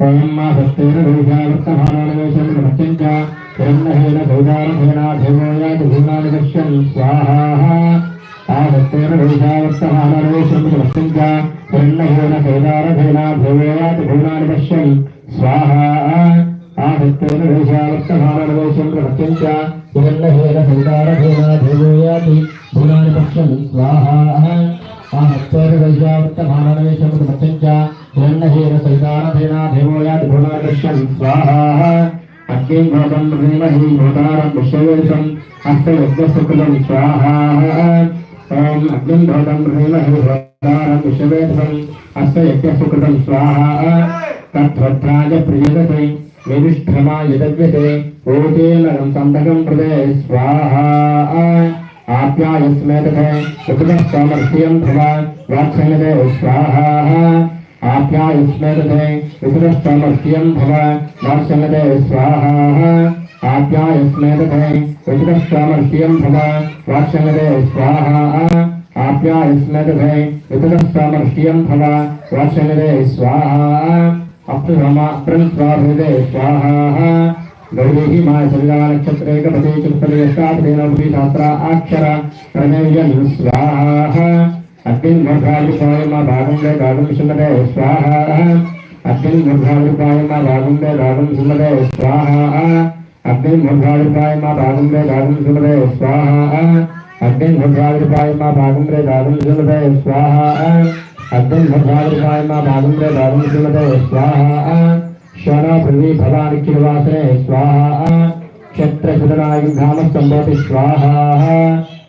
ఓం మా భక్తేన భూషావర్తమానవేశం భక్త్యం చ హిరణ్యహేన భూజారభేనాధిమోయాతి భూనాని దశ్యం స్వాహా ఆభక్తేన భూషావర్తమానవేశం భక్త్యం చ హిరణ్యహేన భూజారభేనాధిమోయాతి భూనాని దశ్యం స్వాహా ఆభక్తేన భూషావర్తమానవేశం భక్త్యం చ హిరణ్యహేన భూజారభేనాధిమోయాతి భూనాని దశ్యం స్వాహా ఆహత్తేర్వైజావృత్తమానవేశం భక్త్యం చ హిరణ్యహీన సైతానధేనా हिरण्येन सहितारथेना देवो याति भुवनागच्छन् स्वाहा। अग्निं भवन् धीमहि भूतारं विश्ववेशम् हस्ते यज्ञशुक्लं स्वाहा। ॐ अग्निं भवन् धीमहि भूतारं विश्ववेशम् हस्ते यज्ञशुक्लं स्वाहा। तद्भद्राय प्रियदसै विनिष्ठमा यदव्यते ओतेलरं सन्दकं प्रदे स्वाहा। आप्यायस्मे तथे उकृतसौमर्थ्यं भव। वात्सलदे स्वाहा। आप्यायस्मेतथे विपुलस्वामर्ष्यं भव वात्सल्यते स्वाहा। आप्यायस्मेतथे विपुलस्वामर्ष्यं भव वात्सल्यते स्वाहा स्वाहा। गौरीः चतुष्पदेष्टापदेनवती शास्त्रा अक्षर प्रणयन स्वाहा अग्निं मूर्धारूपाय मा भागं वे भागं सुमदे स्वाहा अग्निं मूर्धारूपाय मा भागं वे भागं सुमदे स्वाहा। अग्निं मूर्धारूपाय मा भागं वे भागं सुमदे स्वाहा अग्निं मूर्धारूपाय मा भागं वे भागं सुमदे स्वाहा अग्निं मूर्धारूपाय मा भागं वे भागं सुमदे स्वाहा शरण पृथ्वी भवानी किलवासने स्वाहा क्षत्र सुदनायु धाम संभवति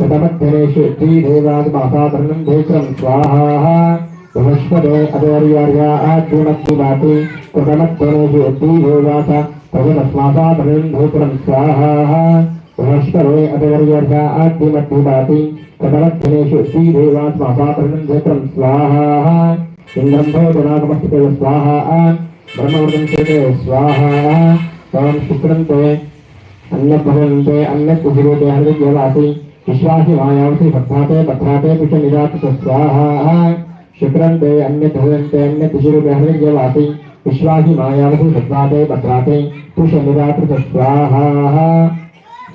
कृतमध्यनेषु द्विदेवादिमासाभरणं धूत्रं स्वाहा। बृहस्पते अदवर्यर्ह आद्यमद्यमाति कृतमध्यनेषु द्विदेवास प्रभुतस्मासाभरणं धूत्रं स्वाहा। बृहस्पते अदवर्यर्ह आद्यमद्यमाति कृतमध्यनेषु द्विदेवात्मासाभरणं धूत्रं स्वाहा। इन्द्रं भोजनागमस्ते स्वाहा, ब्रह्मवर्धन स्वाहा। त्वं शुक्रन्ते अन्नभवन्ते अन्नकुजिरोते हरिद्यवासि विश्वासी वायांसि भक्ताते भक्ताते पिच निरात स्वाहा शुक्रं दे अन्य तहरं दे अन्य अन्यत् हृदन्ते के वासी विश्वासी मायावसि भक्ताते भक्ताते पिच निरात स्वाहा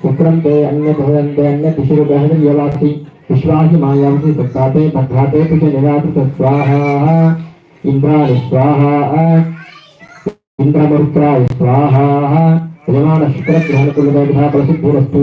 शुक्रं दे अन्य तहरं दे अन्य अन्यत् हृदन्ते के वासी विश्वासी मायावसि बद्धाते बद्धाते पिच निरापित स्वाहा इन्द्राणि स्वाहा इन्द्रमरुत्राय स्वाहा प्रसिद्ध प्रसिद्धिरस्तु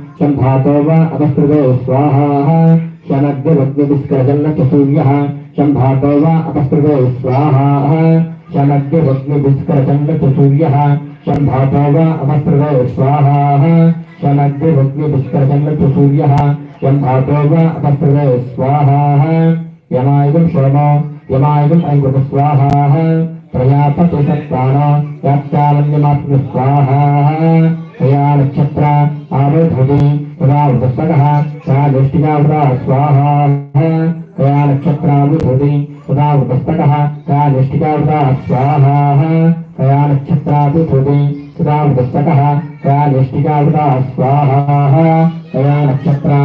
सूर्यः सम्भातो वा अपस्कृते स्वाहा। शमग्निरग्निभिस्करजन्नत सूर्यः सम्भातो वा अपस्कृते स्वाहा। शमग्निरग्निभिस्करजन्नत सूर्यः सम्भातो वा अपस्कृते स्वाहा। शमग्निरग्निभिस्करजन्नत सूर्यः सम्भातो वा अपस्कृते स्वाहा। यमायुगं शर्मो यमायुगम् ऐवत स्वाहा। प्रजापति सत्तान प्रया नक्षत्र आविर्भुति तदावृतस्तकः सा निष्टिकावृता स्वाहा तदावृतस्तकः सा निष्टिकावृता स्वाहा तदावृतस्तकः सा निष्टिकावृता स्वाहा प्रया नक्षत्र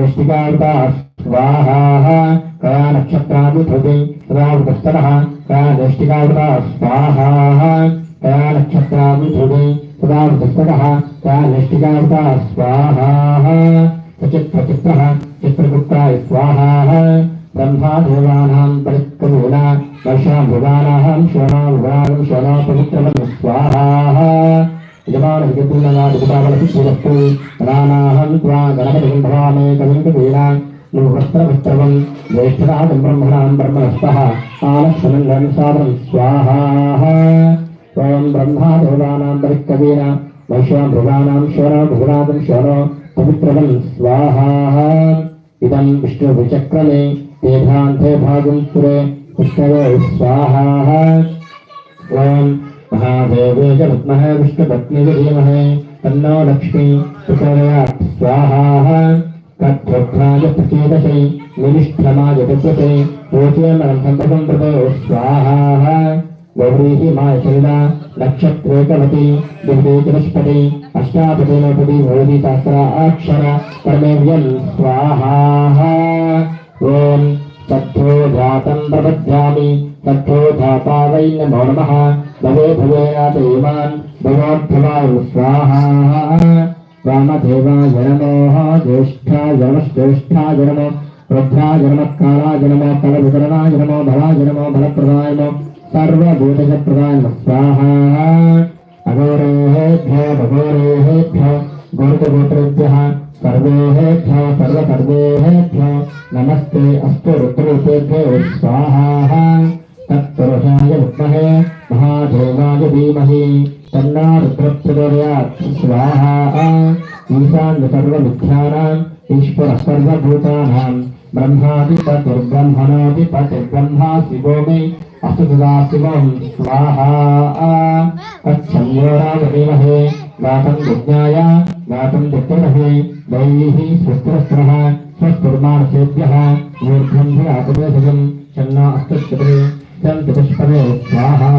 निष्टिकावृता स्वाहा कया कया नैष्टिकावृता स्वाहा తయా నక్షత్రామిధుడి తదా వృతస్పద తయా నైష్టికావృత స్వాహా సచిత్రచిత్ర చిత్రగుప్తాయ స్వాహా బ్రహ్మా దేవానాం పరిక్రమేణ వర్షాం భువానాహం శోణా భువానం శోణా పవిత్రమం స్వాహా యజమాన విగతులనాదిపావలసి శిరస్సు ప్రాణాహం త్వా గణపతిం భవామే కవింకవీణ నువ్వస్త్రవస్త్రవం జ్యేష్ఠరాజం బ్రహ్మణాం బ్రహ్మణస్త ఆలక్షణం గణసాదం స్వాహా त्वं ब्रह्मा देवानां परिकवीना वैश्वामृगाणां शोनो भुगुणादं शोनो पवित्रवं स्वाहा इदं विष्णुविचक्रमे तेभान्ते भागं सुरे विष्णवे स्वाहा ॐ महादेवे च विद्महे विष्णुपत्नी च धीमहि तन्नो लक्ष्मी प्रचोदयात् स्वाहा तद्भद्राय प्रचेदसै निविष्ठमाय विद्यते रोचेमनन्तं प्रदो स्वाहा गौरीः मायशैला नक्षत्रेकवती दुर्गेचनस्पति अष्टापतिनपति भवति सहस्रा अक्षर परमेव्यं स्वाहा ॐ तद्धो जातं प्रपद्यामि तद्धो धाता वै नमो नमः भवे भवेनाथ इमान् भगवद्भवाय स्वाहा वामदेवाय नमः ज्येष्ठाय नमश्रेष्ठाय नमो रुद्राय नमः कालाय नमो कलवितरणाय नमो भवाय नमो बलप्रदाय नमो सर्वभूतजप्रदाय नमः स्वाहा अघोरेभ्यो भगोरेभ्यो गोत्रगोत्रेभ्यः सर्वेभ्यो सर्वसर्वेभ्यो नमस्ते अस्तु रुद्ररूपेभ्यो, स्वाहा। तत्पुरुषाय विद्महे महादेवाय धीमहि, तन्ना रुद्रप्रचोदयात्, स्वाहा। ईशान्य सर्वविद्यानाम् ईश्वरः सर्वभूतानां ब्रह्माधिपतिर्ब्रह्मणोऽधिपतिर्ब्रह्मा शिवो मे अस्तु स्वाहा तच्छन्योरामहे गातं यज्ञाय गातं यज्ञमहे दैः स्वस्त्रस्त्रः स्वस्तिर्मानसेभ्यः ऊर्ध्वं धिरातवेशजं शन्ना अस्तुष्टपदे सन्तपुष्पदे स्वाहा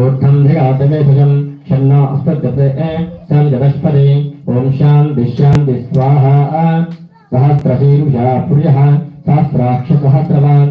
ऊर्ध्वं धिरातवेशजं शन्ना अस्तुष्टपदे सन्तपुष्पदे ॐ शान्ति शान्ति स्वाहा सहस्रशीर्षा पुर्यः सहस्राक्षसहस्रवान्।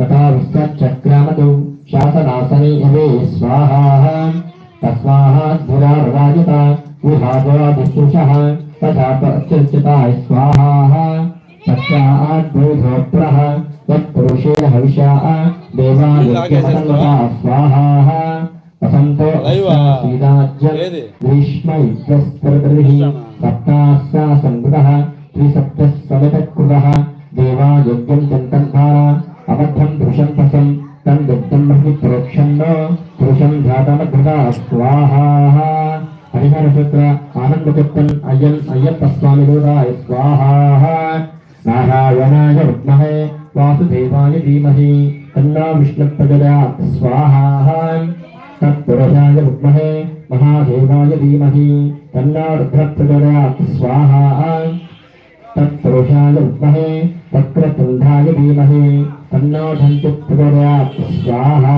तथा विश्वचक्रामदौ शासनासने स्वाहा। तस्माद्भुरार्वाजिता तथा स्वाहा। हविषा स्वाहा। वसन्तो सीदाज्य ఏది? ग्रीष्म युद्धस्तरदर्भिः सप्तास्या संकृतः त्रिसप्तः समितकृतः देवा यज्ञं चन्तन्धारा अबद्धं पुरुषं पसं तं यज्ञं ब्रह्मि प्रोक्षन्न पुरुषं ध्यातमधृता स्वाहा। हरिहरसूत्र आनन्दचित्तन् अयम् अय्यप्पस्वामि दूताय स्वाहा। नारायणाय विद्महे वासुदेवाय धीमहि, तन्नो विष्णुप्रचोदयात् स्वाहा। तत्पुरुषाय विद्महे महादेवाय धीमहि, तन्नो रुद्रप्रचोदयात् स्वाहा। तत्पुरुषाय विद्महे वक्रतुण्डाय धीमहि स्वाहा।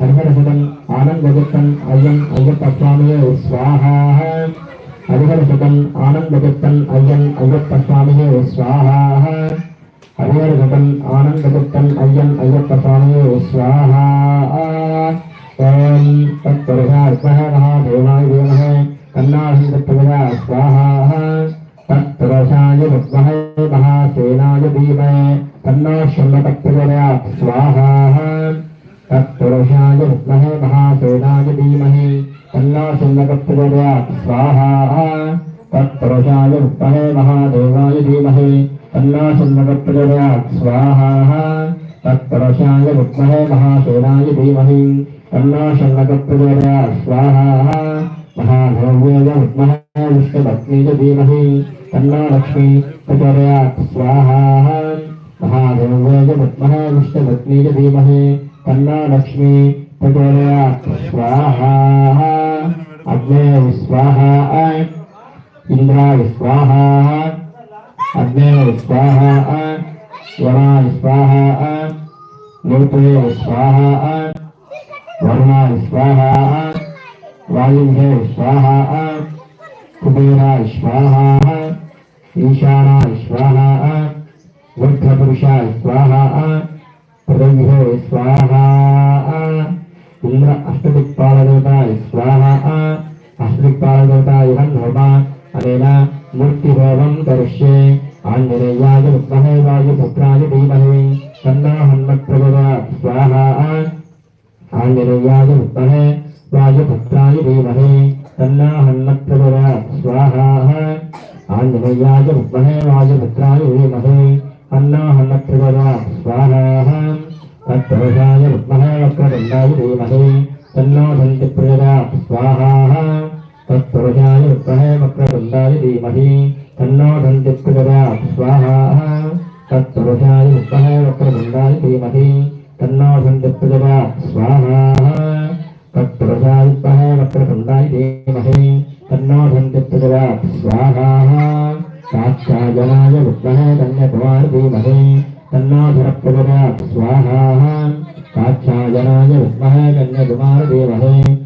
हरिहरसुतम् आनन्दयुक्तम् अयम् स्वाहा। हरिहरसुतम् आनन्दयुक्तम् अयम् अय्यप्पस्वामिये स्वाहा। हरिहरसुतम् आनन्दयुक्तम् अयम् अय्यप्पस्वामिये स्वाहा। तत्पुरुषाय विद्महे महादेवाय धीमहि। तन्नो शृण्वतप्रचोदयात् स्वाहा। तत्पुरुषाय विद्महे महासेनाय धीमहि। तन्नो शृण्वतप्रचोदयात् स्वाहा। महाभव्याय विद्महे विष्णुपत्नी च धीमहि। तन्नो लक्ष्मी प्रचोदयात् स्वाहा। महादेव्याय विद्महे विष्णुपत्नी च धीमहि। तन्नो लक्ष्मी प्रचोदयात् स्वाहा। अग्ने स्वाहा। इन्द्राय स्वाहा अग्ने स्वाहा यमाय स्वाहा निरुपये स्वाहा वरुणाय स्वाहा वायुहे स्वाहा कुबेराय स्वाहा ईशानाय स्वाहा वृद्धपुरुषाय स्वाहा पृथिव्ये स्वाहा इंद्र अष्टदिक्पालदेवताय स्वाहा अष्टदिक्पालदेवताय होम अनेन मूर्तिहोमं करिष्ये आञ्जनेयाय विद्महे वायुपुत्राय धीमहि तन्नो हनुमत्प्रचोदयात् स्वाहा आञ्जनेयाय विद्महे वायुपुत्राय धीमहि तन्नो हनुमत्प्रचोदयात् स्वाहा आञ्जनेयाय विद्महे वायुपुत्राय धीमहि तन्नो हनुमत्प्रचोदयात् स्वाहा तत्पुरुषाय विद्महे वक्रतुण्डाय धीमहि तन्नो दन्ति प्रचोदयात् स्वाहा तत्पुरुषाय विद्महे वक्रतुण्डाय धीमहि तन्नो दन्ति स्वाहा। तत्पुरुषाय विद्महे वक्रतुण्डाय धीमहि तन्नो दन्ति प्रचोदयात् स्वाहा। तत्पुरुषाय विद्महे वक्रतुण्डाय धीमहि तन्नो दन्ति स्वाहा। काक्षायनाय विद्महे कन्याकुमार धीमहि तन्नो धनप्रचोदयात् स्वाहा। काक्षायनाय विद्महे कन्याकुमार धीमहि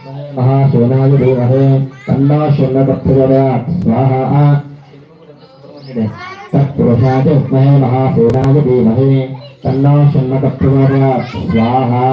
महासेनाय धीमहि तन्नो शन्नकप्रचोदयात् स्वाहा तत्पुरुषाय विद्महे महासेनाय धीमहि तन्नो शन्नकप्रचोदयात् स्वाहा